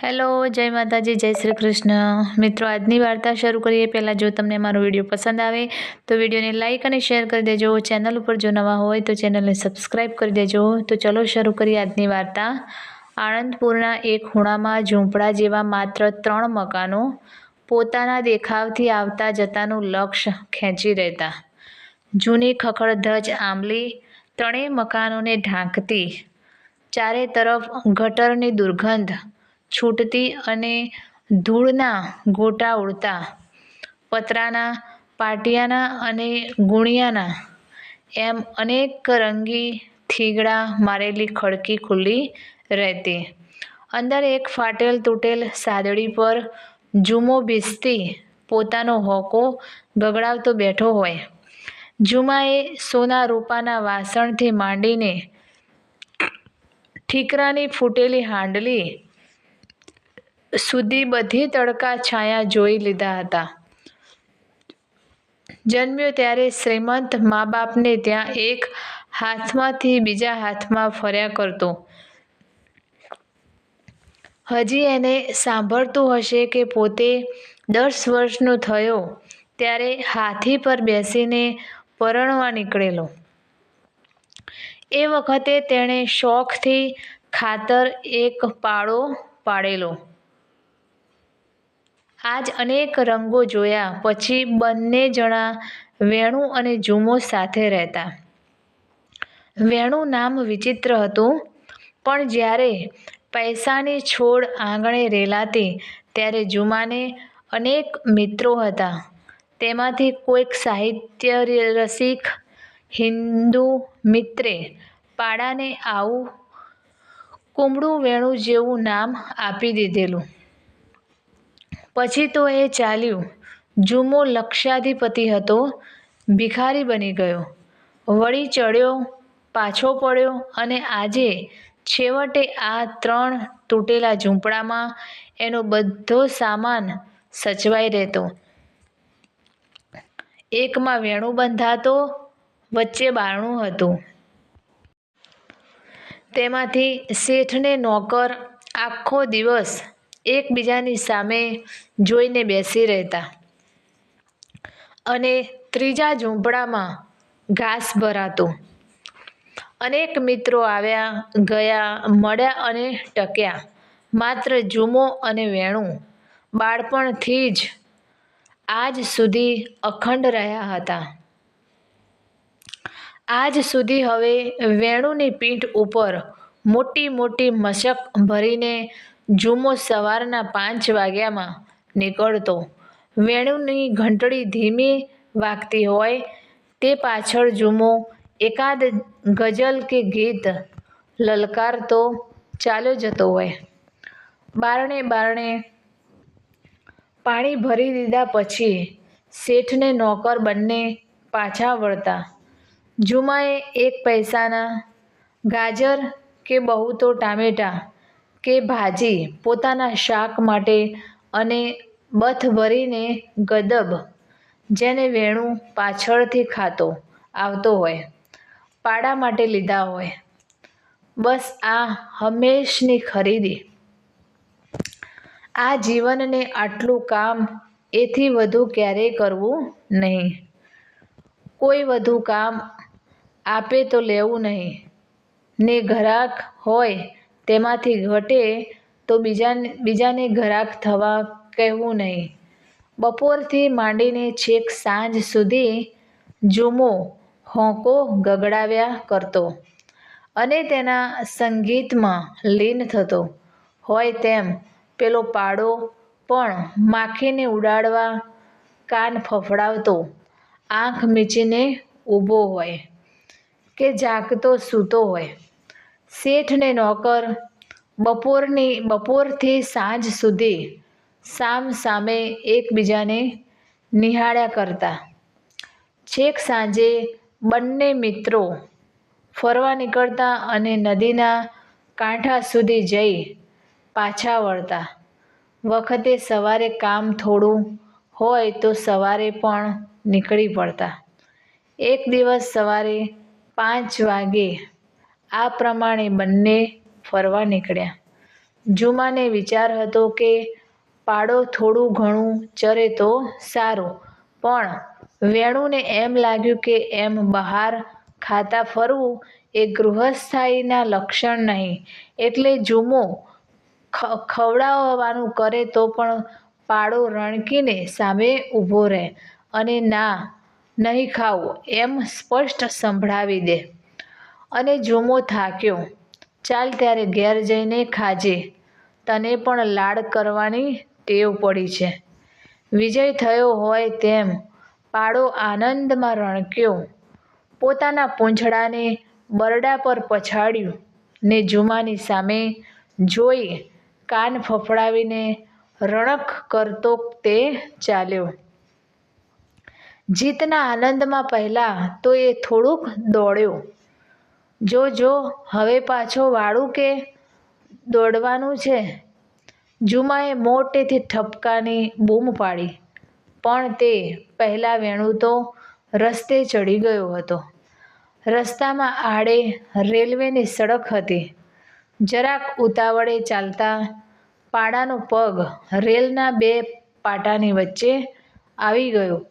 Hello, જય માતાજી, જય શ્રી કૃષ્ણ. મિત્રો, આજની વાર્તા શરૂ કરીએ. પહેલાં જો તમને મારો વીડિયો પસંદ આવે, તો વિડીયોને લાઇક અને શેર કરી દેજો. ચેનલ ઉપર જો નવા હોય, તો ચેનલને સબસ્ક્રાઈબ કરી દેજો. તો ચલો શરૂ કરીએ આજની વાર્તા. આણંદપુરના એક ખૂણામાં ઝૂંપડા જેવા માત્ર ત્રણ મકાનો પોતાના દેખાવથી આવતા જતાનું લક્ષ્ય ખેંચી રહેતા. જૂની ખખડધજ આંબલી ત્રણેય મકાનોને ઢાંકતી. ચારે તરફ ગટરની દુર્ગંધ છૂટતી અને ધૂળના ગોટા ઉડતા. પતરાના, પાટિયાના અને ગુણિયાના એમ અનેક રંગી થીગડા મારેલી ખડકી ખુલ્લી રહેતી. અંદર એક ફાટેલ તૂટેલ સાદડી પર જુમો ભીસતી પોતાનો હોકો ગગડાવતો બેઠો હોય. જુમાએ સોના રૂપાના વાસણથી માંડીને ઠીકરાની ફૂટેલી હાંડલી સુધી બધી તડકા છાયા જોઈ લીધા હતા. જન્મ્યો ત્યારે શ્રીમંત મા બાપને ત્યાં એક હાથમાંથી બીજા હાથમાં ફર્યા કરતો. હજી એને સાંભળતું હશે કે પોતે દસ વર્ષનો થયો, ત્યારે હાથી પર બેસીને પરણવા નીકળેલો. એ વખતે તેણે શોખથી ખાતર એક પાડો પાડેલો. આજ અનેક રંગો જોયા, પછી બંને જણા વેણુ અને જુમો સાથે રહેતા. વેણુ નામ વિચિત્ર હતું, પણ જ્યારે પૈસાની છોડ આંગણે રેલાતી, ત્યારે જુમાને અનેક મિત્રો હતા. તેમાંથી કોઈક સાહિત્ય રસિક હિન્દુ મિત્રે પાડાને આવું કુમળું વેણુ જેવું નામ આપી દીધેલું. પછી તો એ ચાલ્યું. જુમો લક્ષાધિપતિ હતો, ભિખારી બની ગયો. વળી ચડ્યો, પાછો પડ્યો અને આજે છેવટે આ ત્રણ તૂટેલા ઝૂંપડામાં એનો બધો સામાન સચવાઈ રહેતો. એકમાં વેણું બંધાતો, વચ્ચે બારણું હતું. તેમાંથી શેઠને નોકર આખો દિવસ એકબીજાની સામે જોઈને બેસી રહેતા. અને ત્રીજા ઝૂંપડામાં ઘાસ ભરાતું. અનેક મિત્રો આવ્યા, ગયા, મળ્યા અને ટક્યા. માત્ર જુમો અને વેણું બાળપણથી જ આજ સુધી અખંડ રહ્યા હતા. આજ સુધી હવે વેણુની પીઠ ઉપર મોટી મોટી મશક ભરીને જુમો સવારના પાંચ વાગ્યામાં નીકળતો. વેણુની ઘંટડી ધીમી વાગતી હોય તે પાછળ જુમો એકાદ ગઝલ કે ગીત લલકારતો ચાલ્યો જતો હોય. બારણે બારણે પાણી ભરી દીધા પછી શેઠને નોકર બંને પાછા વળતા. જુમાએ એક પૈસાના ગાજર કે બહુ તો ટામેટાં કે ભાજી પોતાના શાક માટે અને બથ ભરીને ગદબ, જેને વેણું પાછળથી ખાતો, આવતો હોય, પાડા માટે લીધા હોય. બસ આ હંમેશની ખરીદી. આ જીવનને આટલું કામ એથી વધુ ક્યારેય કરવું નહીં. કોઈ વધુ કામ આપે તો લેવું નહીં. ને ઘરાક હોય તેમાંથી ઘટે તો બીજાને બીજાને ઘરાક થવા કહેવું નહીં. બપોરથી માંડીને છેક સાંજ સુધી જુમો હોંકો ગગડાવ્યા કરતો અને તેના સંગીતમાં લીન થતો. હોય તેમ પેલો પાડો પણ માખીને ઉડાડવા કાન ફફડાવતો. આંખ મીચીને ઊભો હોય કે જાગતો સૂતો હોય. શેઠ ને નોકર બપોરની, બપોરથી સાંજ સુધી સામ સામે એકબીજાને નિહાળ્યા કરતા. છેક સાંજે બંને મિત્રો ફરવા નીકળતા અને નદીના કાંઠા સુધી જઈ પાછા વળતા. વખતે સવારે કામ થોડું હોય તો સવારે પણ નીકળી પડતા. એક દિવસ સવારે પાંચ વાગે આ પ્રમાણે બંને ફરવા નીકળ્યા. જુમાને વિચાર હતો કે પાડો થોડું ઘણું ચરે તો સારું, પણ વેણુને એમ લાગ્યું કે એમ બહાર ખાતા ફરવું એ ગૃહસ્થાયીના લક્ષણ નહીં. એટલે જુમો ખવડાવવાનું કરે તો પણ પાડો રણકીને સામે ઊભો રહે અને ના, નહીં ખાવું, એમ સ્પષ્ટ સંભળાવી દે. અને જુમો થાક્યો. ચાલ ત્યારે ઘેર જઈને ખાજે. તને પણ લાડ કરવાની ટેવ પડી છે. વિજય થયો હોય તેમ પાડો આનંદમાં રણક્યો. પોતાના પૂંછડાને બરડા પર પછાડ્યું ને જુમાની સામે જોઈ કાન ફફડાવીને રણક કરતો તે ચાલ્યો. જીતના આનંદમાં પહેલાં તો એ થોડુંક દોડ્યો. જો જો, હવે પાછો વાળું કે દોડવાનું છે? જુમાએ મોટેથી ઠપકાની બૂમ પાડી. પણ તે પહેલાં વેણુ તો રસ્તે ચડી ગયો હતો. રસ્તામાં આડે રેલવેની સડક હતી. જરાક ઉતાવળે ચાલતા પાડાનો પગ રેલના બે પાટાની વચ્ચે આવી ગયો.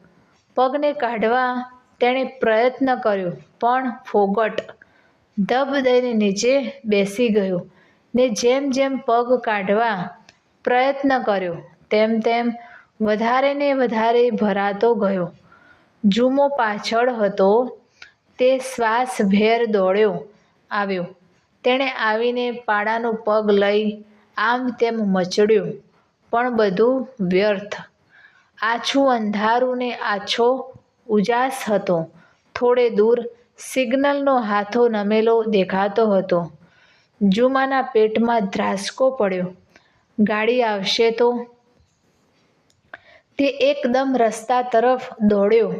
પગને કાઢવા તેણે પ્રયત્ન કર્યો, પણ ફોગટ ધબ દઈને નીચે બેસી ગયો ને જેમ જેમ પગ કાઢવા પ્રયત્ન કર્યો, તેમ તેમ વધારે ને વધારે ભરાતો ગયો. જુમો પાછળ હતો, તે શ્વાસભેર દોડ્યો, આવ્યો. તેણે આવીને પાડાનો પગ લઈ આમ તેમ મચડ્યો, પણ બધું વ્યર્થ. આછું અંધારું ને આછો ઉજાસ હતો. થોડે દૂર સિગ્નલનો હાથો નમેલો દેખાતો હતો. જુમાના પેટમાં ધ્રાસકો પડ્યો. ગાડી આવશે તો? તે એકદમ રસ્તા તરફ દોડ્યો.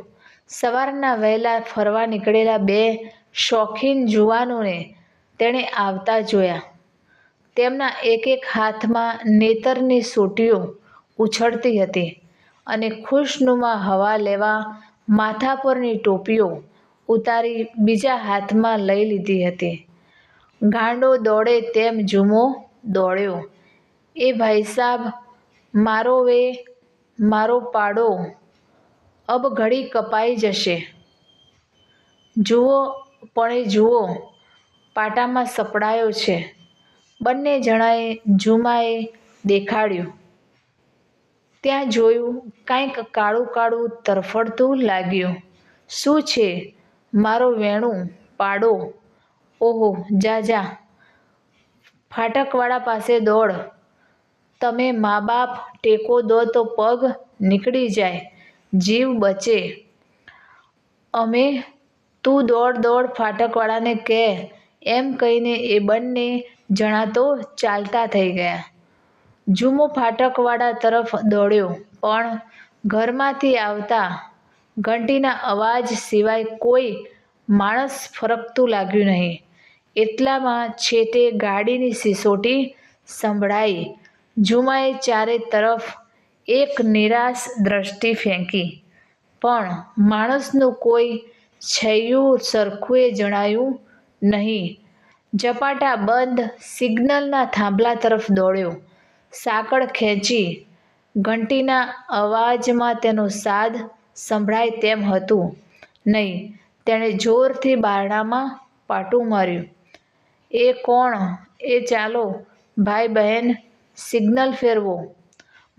સવારના વહેલા ફરવા નીકળેલા બે શોખીન જુવાનોને તેણે આવતા જોયા. તેમના એક એક હાથમાં નેતરની સોટીઓ ઉછળતી હતી અને ખુશનુમા હવા લેવા માથા પરની ટોપીઓ ઉતારી બીજા હાથમાં લઈ લીધી હતી. ગાંડો દોડે તેમ જુમો દોડ્યો. એ ભાઈ સાહેબ મારો વે, મારો પાડો. અબ ઘડી કપાઈ જશે. જુઓ, પણ એ જુઓ, પાટામાં સપડાયો છે. બંને જણાએ જુમાએ દેખાડ્યું. ત્યાં જોયું, કાંઈક કાળું કાળું તરફડતું લાગ્યું. શું છે? મારો વેણું, પાડો, ઓહો, જા જા. ફાટકવાળા પાસે દોડ. તમે મા બાપ ટેકો દો તો પગ નીકળી જાય, જીવ બચે. અમે તું દોડ દોડ ફાટકવાળાને કહે, એમ કહીને એ બંને જણા તો ચાલતા થઈ ગયા. જુમો ફાટકવાળા તરફ દોડ્યો, પણ ઘરમાંથી આવતા ઘંટીના અવાજ સિવાય કોઈ માણસ ફરકતું લાગ્યું નહીં. એટલામાં છેતે ગાડીની સિસોટી સંભળાઈ. જુમાએ ચારે તરફ એક નિરાશ દ્રષ્ટિ ફેંકી. પણ માણસનું કોઈ છૈયું સરખુંએ જણાયું નહીં. ઝપાટા બંધ સિગ્નલના થાંભલા તરફ દોડ્યો. સાંકળ ખેંચી. ઘંટીના અવાજમાં તેનો સાદ સંભળાય તેમ હતું. નહીં, તેણે જોરથી બારણામાં પાટું માર્યું. એ કોણ? એ ચાલો ભાઈ બહેન સિગ્નલ ફેરવો.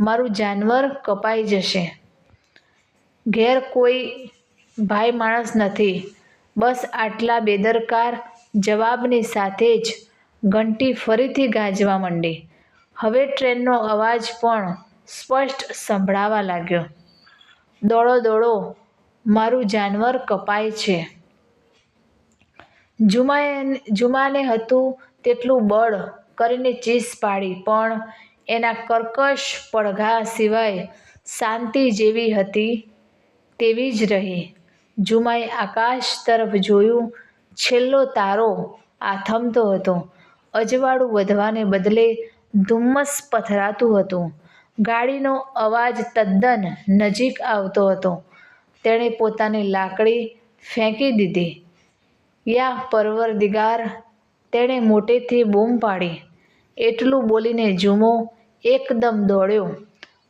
મારું જાનવર કપાઈ જશે. ઘેર કોઈ ભાઈ માણસ નથી. બસ આટલા બેદરકાર જવાબની સાથે જ ઘંટી ફરીથી ગાજવા માંડી. હવે ટ્રેનનો અવાજ પણ સ્પષ્ટ સંભળાવા લાગ્યો. દોડો દોડો, મારું જાનવર કપાય છે. જુમાએ જુમાને હતું તેટલું બળ કરીને ચીસ પાડી, પણ એના કર્કશ પડઘા સિવાય શાંતિ જેવી હતી તેવી જ રહી. જુમાએ આકાશ તરફ જોયું, છેલ્લો તારો આથમતો હતો. અજવાળું વધવાને બદલે ધુમ્મસ પથરાતું હતું. ગાડીનો અવાજ તદ્દન નજીક આવતો હતો. તેણે પોતાની લાકડી ફેંકી દીધી. યા પરવરદિગાર, તેણે મોટેથી બૂમ પાડી. એટલું બોલીને જુમો એકદમ દોડ્યો.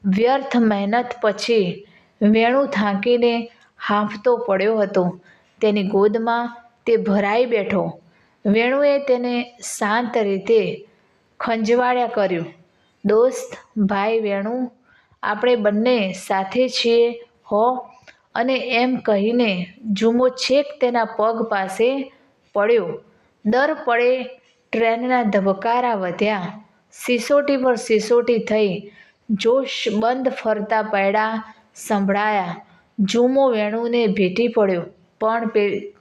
વ્યર્થ મહેનત પછી વેણુ થાંકીને હાંફતો પડ્યો હતો. તેની ગોદમાં તે ભરાઈ બેઠો. વેણુએ તેને શાંત રીતે ખંજવાળ્યા કર્યું. દોસ્ત, ભાઈ, વેણુ, આપણે બંને સાથે છીએ, હો? અને એમ કહીને જુમો છેક તેના પગ પાસે પડ્યો. દર પડે ટ્રેનના ધબકારા વધ્યા. સિસોટી પર સિસોટી થઈ જોશ બંધ ફરતા પૈડા સંભળાયા. જુમો વેણુને ભેટી પડ્યો. પણ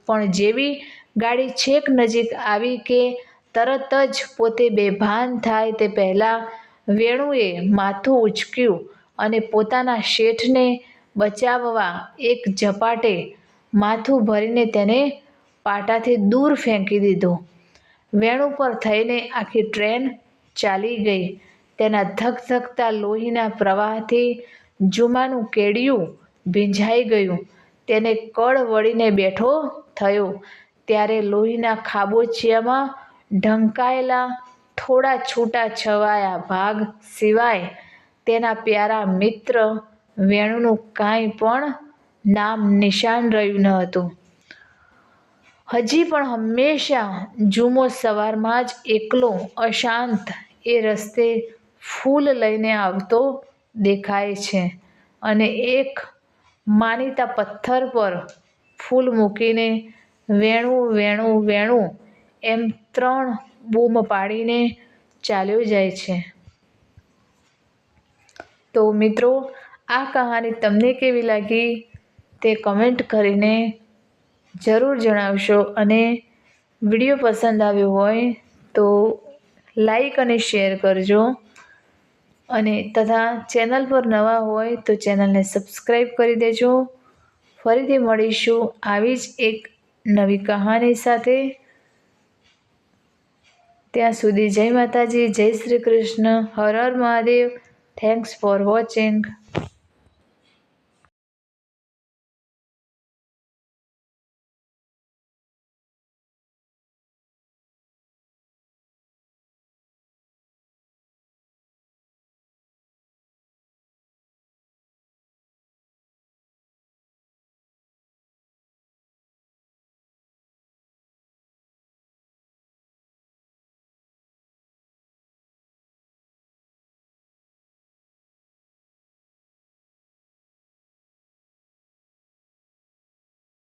પણ જેવી ગાડી છેક નજીક આવી કે તરત જ પોતે બેભાન થાય તે પહેલાં વેણુએ માથું ઉચક્યું અને પોતાના શેઠને બચાવવા એક ઝપાટે માથું ભરીને તેને પાટાથી દૂર ફેંકી દીધો. વેણુ પર થઈને આખી ટ્રેન ચાલી ગઈ. તેના ધકધકતા લોહીના પ્રવાહથી જુમાનું કેડિયું ભીંજાઈ ગયું. તેને કળ વળીને બેઠો થયો. ત્યારે લોહીના ખાબોચિયામાં ઢંકાયેલા થોડા છૂટા છવાયા ભાગ સિવાય તેના પ્યારા મિત્ર વેણુનું કાંઈ પણ નામ નિશાન રહ્યું ન હતું. હજી પણ હંમેશા જુમો સવારમાં જ એકલો અશાંત એ રસ્તે ફૂલ લઈને આવતો દેખાય છે અને એક માનીતા પથ્થર પર ફૂલ મૂકીને વેણું વેણું વેણું એમ ત્રણ બૂમ પાડીને ચાલ્યો જાય છે. તો મિત્રો, આ કહાની તમને કેવી લાગી તે કમેન્ટ કરીને જરૂર જણાવશો અને વીડિયો પસંદ આવ્યો હોય તો લાઈક અને શેર કરજો. અને તથા ચેનલ પર નવા હોય તો ચેનલને સબસ્ક્રાઈબ કરી દેજો. ફરીથી મળીશું આવી જ એક નવી કહાની સાથે. ત્યાં સુધી જય માતાજી જય Shri Krishna Har Har Mahadev. Thanks for watching